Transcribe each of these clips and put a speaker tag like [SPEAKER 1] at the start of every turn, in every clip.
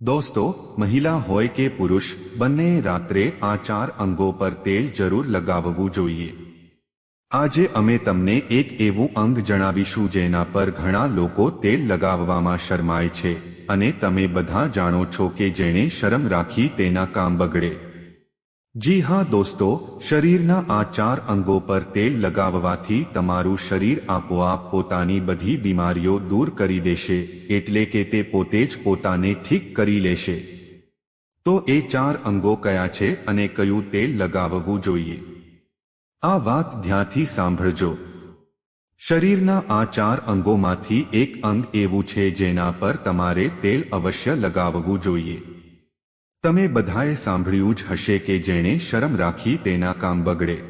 [SPEAKER 1] દોસ્તો, મહિલા હોય કે પુરુષ, બંને રાત્રે આ ચાર અંગો પર તેલ જરૂર લગાવવું જોઈએ. આજે અમે તમને એક એવું અંગ જણાવીશું જેના પર ઘણા લોકો તેલ લગાવવામાં શરમાય છે. અને તમે બધા જાણો છો કે જેણે શરમ રાખી તેના કામ બગડે. જી હા દોસ્તો, શરીરના આ ચાર અંગો પર તેલ લગાવવાથી તમારું શરીર આપોઆપ પોતાની બધી બીમારીઓ દૂર કરી દેશે, એટલે કે તે પોતે જ પોતાને ઠીક કરી લેશે. તો એ ચાર અંગો કયા છે અને કયું તેલ લગાવવું જોઈએ? આ વાત ધ્યાનથી સાંભળજો. શરીરના આ ચાર અંગોમાંથી એક અંગ એવું છે જેના પર તમારે તેલ અવશ્ય લગાવવું જોઈએ. તમે બધાએ સાંભળ્યું જ હશે કે જેણે શરમ રાખી તેના કામ બગડે.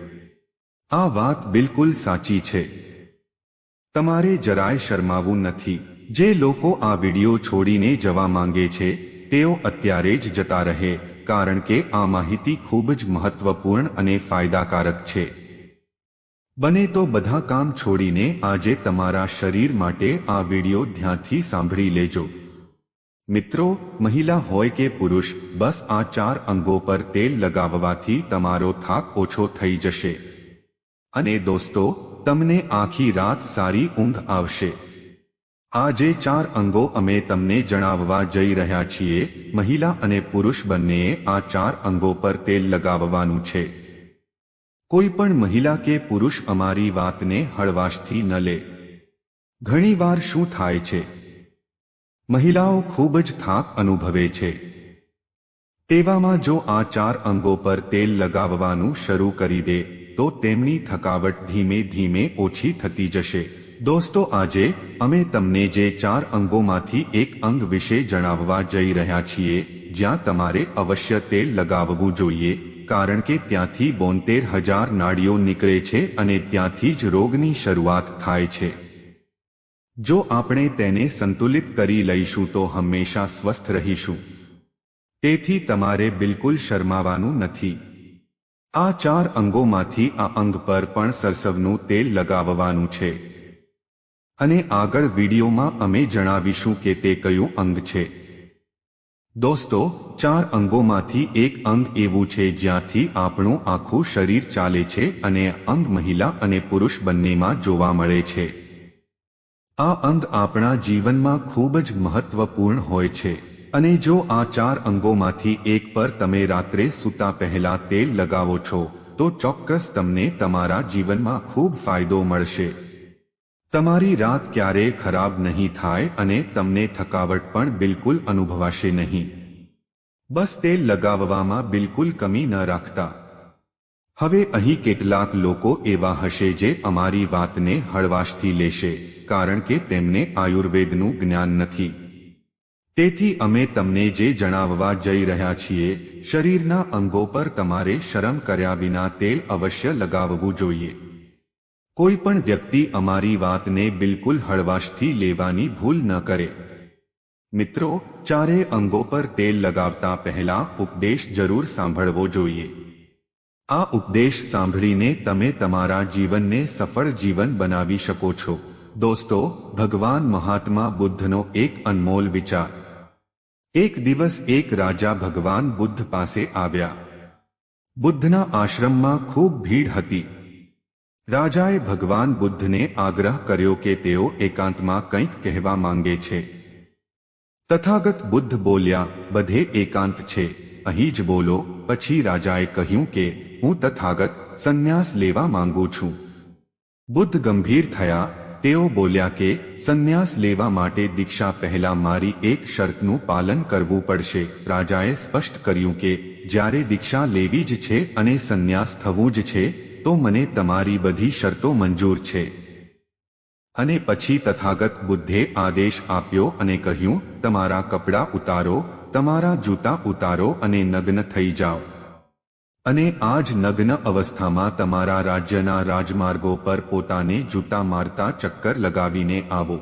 [SPEAKER 1] આ વાત બિલકુલ સાચી છે. તમારે જરાય શરમાવું નથી. જે લોકો આ વિડિયો છોડીને જવા માંગે છે, તેઓ અત્યારે જ જતા રહે, કારણ કે આ માહિતી ખૂબ જ મહત્વપૂર્ણ અને ફાયદાકારક છે. બને તો બધા કામ છોડીને આજે તમારા શરીર માટે આ વિડિયો ધ્યાનથી સાંભળી લેજો. મિત્રો, મહિલા હોય કે પુરુષ, બસ આ ચાર અંગો પર તેલ લગાવવાથી તમારો થાક ઓછો થઈ જશે. અને દોસ્તો, તમને આખી રાત સારી ઊંઘ આવશે. આજે ચાર અંગો અમે તમને જણાવવા જઈ રહ્યા છીએ, મહિલા અને પુરુષ બંનેએ આ ચાર અંગો પર તેલ લગાવવાનું છે. કોઈ પણ મહિલા કે પુરુષ અમારી વાતને હળવાશથી ન લે. ઘણીવાર શું થાય છે? મહિલાઓ ખૂબ જ થાક અનુભવે છે. તેવામાં જો આ ચાર અંગો પર તેલ લગાવવાનું શરૂ કરી દે, તો તેમની થકાવટ ધીમે ધીમે ઓછી થતી જશે. દોસ્તો, આજે અમે તમને જે ચાર અંગોમાંથી એક અંગ વિશે જણાવવા જઈ રહ્યા છીએ, જ્યાં તમારે અવશ્ય તેલ લગાવવું જોઈએ, કારણ કે ત્યાંથી બોતેર હજાર નાડીઓ નીકળે છે અને ત્યાંથી જ રોગની શરૂઆત થાય છે. જો આપણે તેને સંતુલિત કરી લઈશું તો હંમેશા સ્વસ્થ રહીશું. તેથી તમારે બિલકુલ શરમાવાનું નથી. આ ચાર અંગોમાંથી આ અંગ પર પણ સરસવનું તેલ લગાવવાનું છે. અને આગળ વિડીયોમાં અમે જણાવીશું કે તે કયું અંગ છે. દોસ્તો, ચાર અંગોમાંથી એક અંગ એવું છે જ્યાંથી આપણું આખું શરીર ચાલે છે અને અંગ મહિલા અને પુરુષ બંનેમાં જોવા મળે છે. આ અંગ આપણા જીવનમાં ખૂબ જ મહત્વપૂર્ણ હોય છે. અને જો આ ચાર અંગોમાંથી એક પર તમે રાત્રે સૂતા પહેલા તેલ લગાવો છો, તો ચોક્કસ તમને તમારા જીવનમાં ખૂબ ફાયદો મળશે. તમારી રાત ક્યારેય ખરાબ નહીં થાય અને તમને થકાવટ પણ બિલકુલ અનુભવાશે નહીં. બસ તેલ લગાવવામાં બિલકુલ કમી ન રાખતા. હવે અહીં કેટલાક લોકો એવા હશે જે અમારી વાતને હળવાશથી લેશે. કારણ કે તેમને આયુર્વેદનું જ્ઞાન નથી. તેથી અમે તમને જે જણાવવા જઈ રહ્યા છીએ, શરીરના અંગો પર તમારે શરમ કર્યા વિના તેલ અવશ્ય લગાવવું જોઈએ. કોઈ પણ વ્યક્તિ અમારી વાતને બિલકુલ હળવાશથી લેવાની ભૂલ ન કરે. મિત્રો, ચારે અંગો પર તેલ લગાવતા પહેલા ઉપદેશ જરૂર સાંભળવો જોઈએ. આ ઉપદેશ સાંભળીને તમે તમારા જીવનને સફળ જીવન બનાવી શકો છો. દોસ્તો, ભગવાન મહાત્મા બુદ્ધનો એક અનમોલ વિચાર. એક દિવસ એક રાજા ભગવાન બુદ્ધ પાસે આવ્યા. બુદ્ધના આશ્રમમાં ખૂબ ભીડ હતી. રાજાએ ભગવાન બુદ્ધને આગ્રહ કર્યો કે તેઓ એકાંતમાં કંઈક કહેવા માંગે છે. તથાગત બુદ્ધ બોલ્યા, બધે એકાંત છે. અહીં જ બોલો. પછી રાજાએ કહ્યું કે, હું તથાગત સંન્યાસ લેવા માંગુ છું. બુદ્ધ ગંભીર થયા તેઓ બોલ્યા કે, સંન્યાસ લેવા માટે દીક્ષા પહેલા મારી એક શરતનું પાલન કરવું પડશે. રાજાએ સ્પષ્ટ કર્યું કે, જ્યારે દીક્ષા લેવી જ છે અને સંન્યાસ થવું જ છે, તો મને તમારી બધી શરતો મંજૂર છે. અને પછી તથાગત બુદ્ધે આદેશ આપ્યો અને કહ્યું, તમારા કપડાં ઉતારો, તમારા જૂતા ઉતારો અને નગ્ન થઈ જાઓ. અને આ જ નગ્ન અવસ્થામાં તમારા રાજ્યના રાજમાર્ગો પર પોતાને જૂતા મારતા ચક્કર લગાવીને આવો.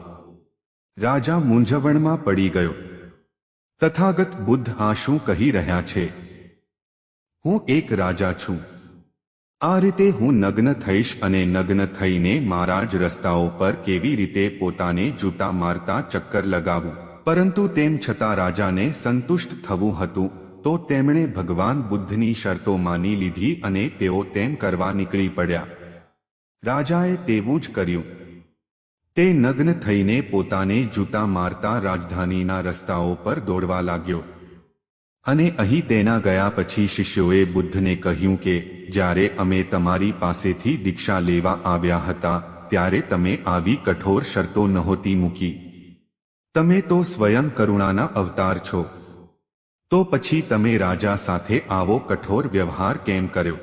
[SPEAKER 1] રાજા મૂંઝવણમાં પડી ગયો. તથાગત બુદ્ધ આ શું કહી રહ્યા છે? હું એક રાજા છું. આ રીતે હું નગ્ન થઈશ અને નગ્ન થઈને મારા જ રસ્તાઓ પર કેવી રીતે પોતાને જૂતા મારતા ચક્કર લગાવું? પરંતુ તેમ છતાં રાજાને સંતુષ્ટ થવું હતું તો તેમણે ભગવાન બુદ્ધની શરતો માની લીધી અને તેઓ તેમ કરવા નીકળી પડ્યા. રાજાએ તેવું જ કર્યું. તે નગ્ન થઈને પોતાને જૂતા મારતા રાજધાનીના રસ્તાઓ પર દોડવા લાગ્યો. અને અહીં તેના ગયા પછી શિષ્યોએ બુદ્ધને કહ્યું કે, જ્યારે અમે તમારી પાસેથી દીક્ષા લેવા આવ્યા હતા, ત્યારે તમે આવી કઠોર શરતો નહોતી મૂકી. તમે તો સ્વયં કરુણાના અવતાર છો. તો પછી તમે રાજા સાથે આવો કઠોર વ્યવહાર કેમ કર્યો?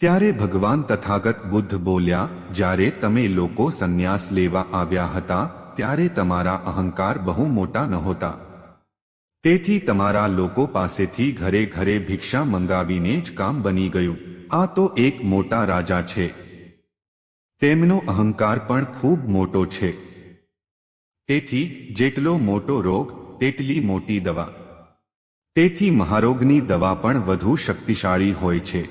[SPEAKER 1] ત્યારે ભગવાન તથાગત બુદ્ધ બોલ્યા, જ્યારે તમે લોકો સંન્યાસ લેવા આવ્યા હતા, ત્યારે તમારા અહંકાર બહુ મોટા નહોતા. તેથી તમારા લોકો પાસેથી ઘરે ઘરે ભિક્ષા મંગાવીને જ કામ બની ગયું. આ તો એક મોટા રાજા છે. તેમનો અહંકાર પણ ખૂબ મોટો છે. તેથી જેટલો મોટો રોગ, તેટલી મોટી દવા. તેથી મહારોગની દવા પણ વધુ શક્તિશાળી હોય છે.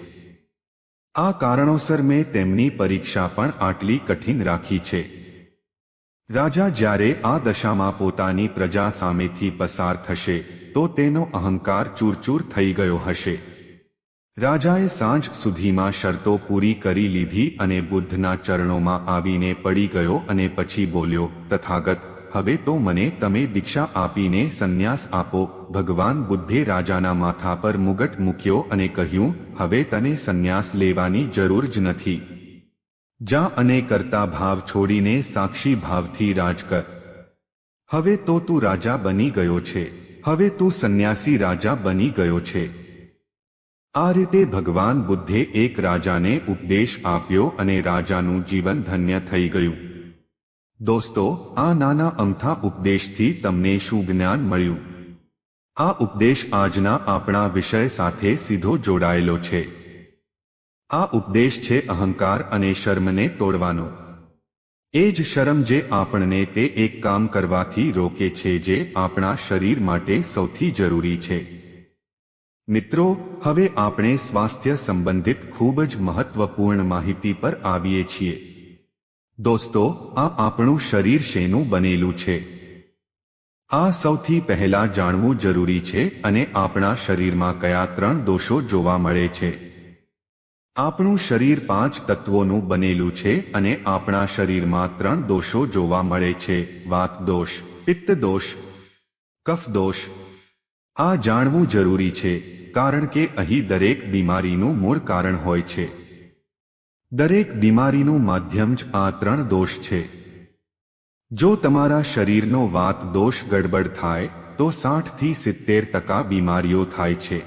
[SPEAKER 1] આ કારણોસર મેં તેમની પરીક્ષા પણ આટલી કઠિન રાખી છે. રાજા જ્યારે આ દશામાં પોતાની પ્રજા સામેથી પસાર થશે, તો તેનો અહંકાર ચૂરચૂર થઈ ગયો હશે. રાજાએ સાંજ સુધીમાં શરતો પૂરી કરી લીધી અને બુદ્ધના ચરણોમાં આવીને પડી ગયો અને પછી બોલ્યો, તથાગત હવે તો મને તમે દીક્ષા આપીને સંન્યાસ આપો. ભગવાન બુદ્ધે રાજાના માથા પર મુગટ મૂક્યો અને કહ્યું, હવે તને સંન્યાસ લેવાની જરૂર જ નથી. જા અને કરતા ભાવ છોડીને સાક્ષી ભાવથી રાજ કર. હવે તો તું રાજા બની ગયો છે. હવે તું સંન્યાસી રાજા બની ગયો છે. આ રીતે ભગવાન બુદ્ધે એક રાજાને ઉપદેશ આપ્યો અને રાજાનું જીવન ધન્ય થઈ ગયું. દોસ્તો, આ નાના અમથા ઉપદેશથી તમને શું જ્ઞાન મળ્યું. આ ઉપદેશ આજના આપણા વિષય સાથે સીધો જોડાયેલો છે. આ ઉપદેશ છે અહંકાર અને શર્મને તોડવાનો. એ જ શરમ જે આપણને તે એક કામ કરવાથી રોકે છે જે આપણા શરીર માટે સૌથી જરૂરી છે. મિત્રો, હવે આપણે સ્વાસ્થ્ય સંબંધિત ખૂબ જ મહત્વપૂર્ણ માહિતી પર આવીએ છીએ. દોસ્તો, આ આપણું શરીર શેનું બનેલું છે? આ સૌથી પહેલા જાણવું જરૂરી છે અને આપણા શરીરમાં કયા ત્રણ દોષો જોવા મળે છે. આપણું શરીર પાંચ તત્વોનું બનેલું છે અને આપણા શરીરમાં ત્રણ દોષો જોવા મળે છે. વાત દોષ, પિત્ત દોષ, કફ દોષ. આ જાણવું જરૂરી છે, કારણ કે અહીં દરેક બીમારીનું મૂળ કારણ હોય છે. દરેક બીમારીનું માધ્યમ જ આ ત્રણ દોષ છે. જો તમારા શરીરનો વાત દોષ ગડબડ થાય, તો સાઠથી સિત્તેર ટકા બીમારીઓ થાય છે.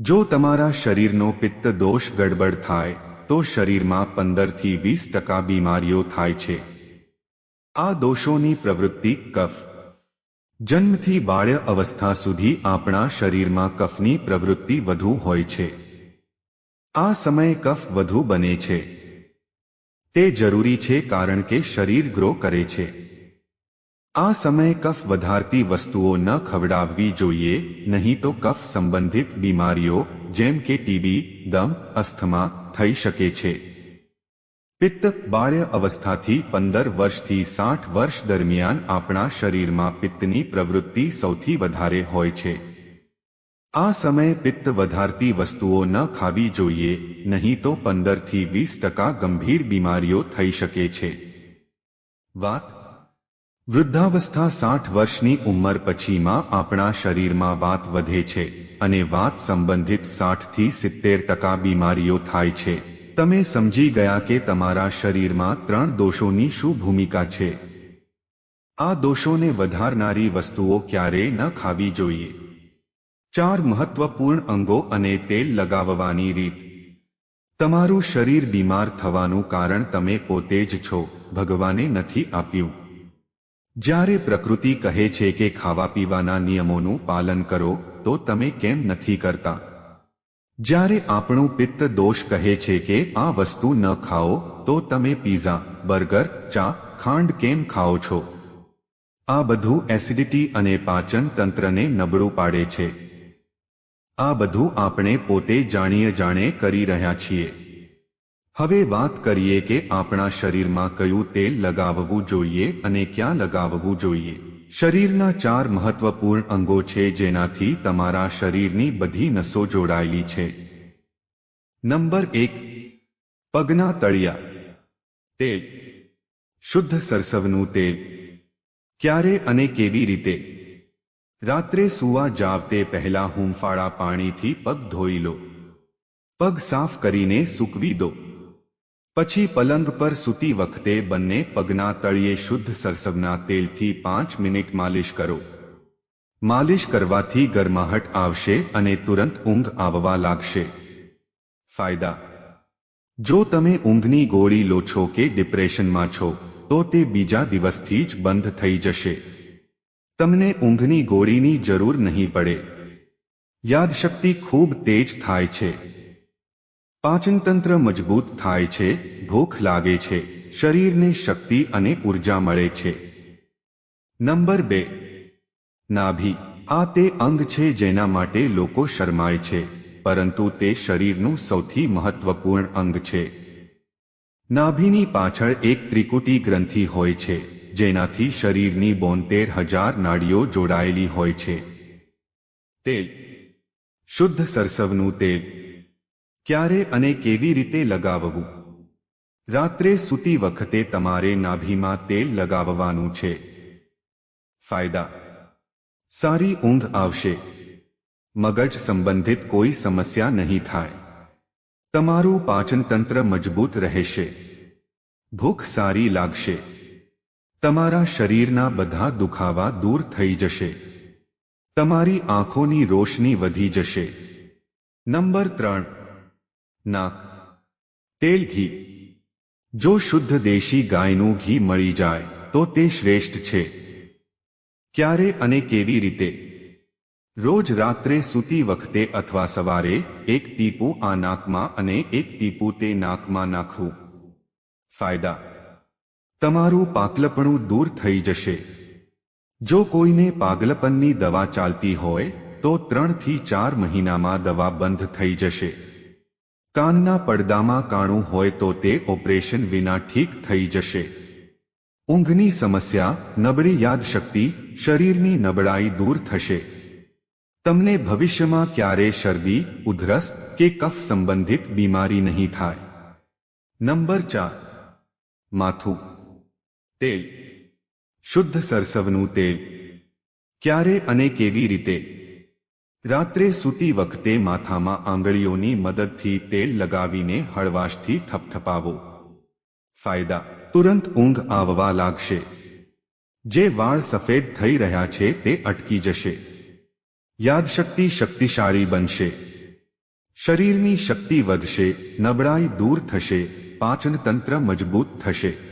[SPEAKER 1] જો તમારા શરીરનો પિત્ત દોષ ગડબડ થાય, તો શરીરમાં પંદરથી વીસ ટકા બીમારીઓ થાય છે. આ દોષોની પ્રવૃત્તિ કફ. જન્મથી બાળ્ય અવસ્થા સુધી આપણા શરીરમાં કફની પ્રવૃત્તિ વધુ હોય છે. આ સમયે કફ વધુ બને છે. તે જરૂરી છે કારણ કે શરીર ગ્રો કરે છે. આ સમયે કફ વધારતી વસ્તુઓ ન ખવડાવવી જોઈએ, નહીં તો કફ સંબંધિત બીમારીઓ, જેમ કે ટીબી દમ, અસ્થમા, થઈ શકે છે. પિત્ત બાળ્ય અવસ્થાથી પંદર વર્ષથી સાઠ વર્ષ દરમિયાન આપણા શરીરમાં પિત્તની પ્રવૃત્તિ સૌથી વધારે હોય છે. આ સમયે પિત્ત વધારતી વસ્તુઓ ન ખાવી જોઈએ, નહીં તો પંદરથી વીસ ટકા ગંભીર બીમારીઓ થઈ શકે છે. વાત? વૃદ્ધાવસ્થા સાઠ વર્ષની ઉંમર પછીમાં આપણા શરીરમાં વાત વધે છે, અને વાત સંબંધિત સાઠથી સિત્તેર ટકા બીમારીઓ થાય છે. તમે સમજી ગયા કે તમારા શરીરમાં ત્રણ દોષોની શું ભૂમિકા છે? આ દોષોને વધારનારી વસ્તુઓ ક્યારેય ન ખાવી જોઈએ. ચાર મહત્વપૂર્ણ અંગો અને તેલ લગાવવાની રીત. તમારું શરીર બીમાર થવાનું કારણ તમે પોતે જ છો, ભગવાને નથી આપ્યું. જ્યારે પ્રકૃતિ કહે છે કે ખાવા પીવાના નિયમોનું પાલન કરો, તો તમે કેમ નથી કરતા? જ્યારે આપણું પિત્ત દોષ કહે છે કે આ વસ્તુ ન ખાઓ, તો તમે પીઝા, બર્ગર, ચા, ખાંડ કેમ ખાઓ છો? આ બધું એસિડિટી અને પાચન તંત્રને નબળું પાડે છે. આ બધું આપણે પોતે જાણીએ જાણે કરી રહ્યા છીએ. હવે વાત કરીએ કે આપણા શરીરમાં કયું તેલ લગાવવું જોઈએ અને ક્યાં લગાવવું જોઈએ. શરીરના ચાર મહત્વપૂર્ણ અંગો છે જેનાથી તમારા શરીરની બધી નસો જોડાયેલી છે. નંબર એક, પગના તળિયા. તેલ. શુદ્ધ સરસવનું તેલ. ક્યારે અને કેવી રીતે? રાત્રે સૂવા જાવ તે પહેલા હુંફાળા પાણીથી પગ ધોઈ લો. પગ સાફ કરીને સૂકવી દો. પછી પલંગ પર સૂતી વખતે બંને પગના તળિયે શુદ્ધ સરસવના તેલથી પાંચ મિનિટ માલિશ કરો. માલિશ કરવાથી ગરમાહટ આવશે અને તુરંત ઊંઘ આવવા લાગશે. ફાયદા. જો તમે ઊંઘની ગોળી લો છો કે ડિપ્રેશનમાં છો, તો તે બીજા દિવસથી જ બંધ થઈ જશે. તમને ઊંઘની ગોળીની જરૂર નહીં પડે. યાદશક્તિ ખૂબ તેજ થાય છે. પાચનતંત્ર મજબૂત થાય છે, ભૂખ લાગે છે, શરીરને શક્તિ અને ઊર્જા મળે છે. નંબર બે. નાભી. આ તે અંગ છે જેના માટે લોકો શરમાય છે, પરંતુ તે શરીરનું સૌથી મહત્વપૂર્ણ અંગ છે. નાભીની પાછળ એક ત્રિકુટી ગ્રંથિ હોય છે. જેનાથી શરીરની બોતેર હજાર નાડીઓ જોડાયેલી હોય છે. તેલ. શુદ્ધ સરસવનું તેલ. ક્યારે અને કેવી રીતે લગાવવું? રાત્રે સૂતી વખતે તમારે નાભીમાં તેલ લગાવવાનું છે. ફાયદા. સારી ઊંઘ આવશે. મગજ સંબંધિત કોઈ સમસ્યા નહીં થાય. તમારું પાચનતંત્ર મજબૂત રહેશે. ભૂખ સારી લાગશે. તમારા શરીરના બધા દુખાવા દૂર થઈ જશે. તમારી આંખોની રોશની વધી જશે. નંબર ત્રણ. નાક. તેલ ઘી. જો શુદ્ધ દેશી ગાયનું ઘી મળી જાય, તો તે શ્રેષ્ઠ છે. ક્યારે અને કેવી રીતે? રોજ રાત્રે સૂતી વખતે અથવા સવારે એક ટીપું આ નાકમાં અને એક ટીપું તે નાકમાં નાખવું. ફાયદા. તમારું પાકલપણું દૂર થઈ જશે. જો કોઈને પાગલપનની દવા ચાલતી હોય, તો ત્રણથી ચાર મહિનામાં દવા બંધ થઈ જશે. કાનના પડદામાં કાણું હોય તો તે ઓપરેશન વિના ઠીક થઈ જશે. ઊંઘની સમસ્યા, નબળી યાદશક્તિ, શરીરની નબળાઈ દૂર થશે. તમને ભવિષ્યમાં ક્યારે શરદી, ઉધરસ કે કફ સંબંધિત બીમારી નહીં થાય. નંબર ચાર. માથું. તેલ શુદ્ધ સરસવનું તેલ ક્યારે અને કેવી રીતે? રાત્રે સૂતી વખતે માથામાં આંગળીઓની મદદથી તેલ લગાવીને હળવાશથી થપથપાવો ફાયદા. તુરંત ઊંઘ આવવા લાગશે. જે વાળ સફેદ થઈ રહ્યા છે તે અટકી જશે. યાદશક્તિ શક્તિશાળી બનશે. શરીરની શક્તિ વધશે, નબળાઈ દૂર થશે, પાચનતંત્ર મજબૂત થશે.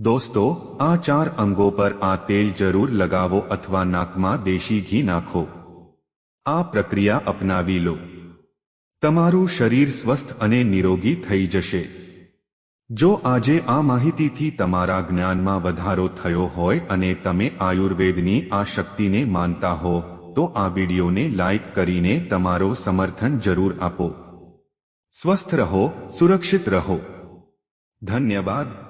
[SPEAKER 1] દોસ્તો, આ ચાર અંગો પર આ તેલ જરૂર લગાવો અથવા નાકમાં દેશી ઘી નાખો. આ પ્રક્રિયા અપનાવી લો. તમારું શરીર સ્વસ્થ અને નિરોગી થઈ જશે. જો આજે આ માહિતીથી તમારા જ્ઞાનમાં વધારો થયો હોય અને તમે આયુર્વેદની આ શક્તિને માનતા હો, તો આ વિડીયોને લાઇક કરીને તમારો સમર્થન જરૂર આપો. સ્વસ્થ રહો, સુરક્ષિત રહો. ધન્યવાદ.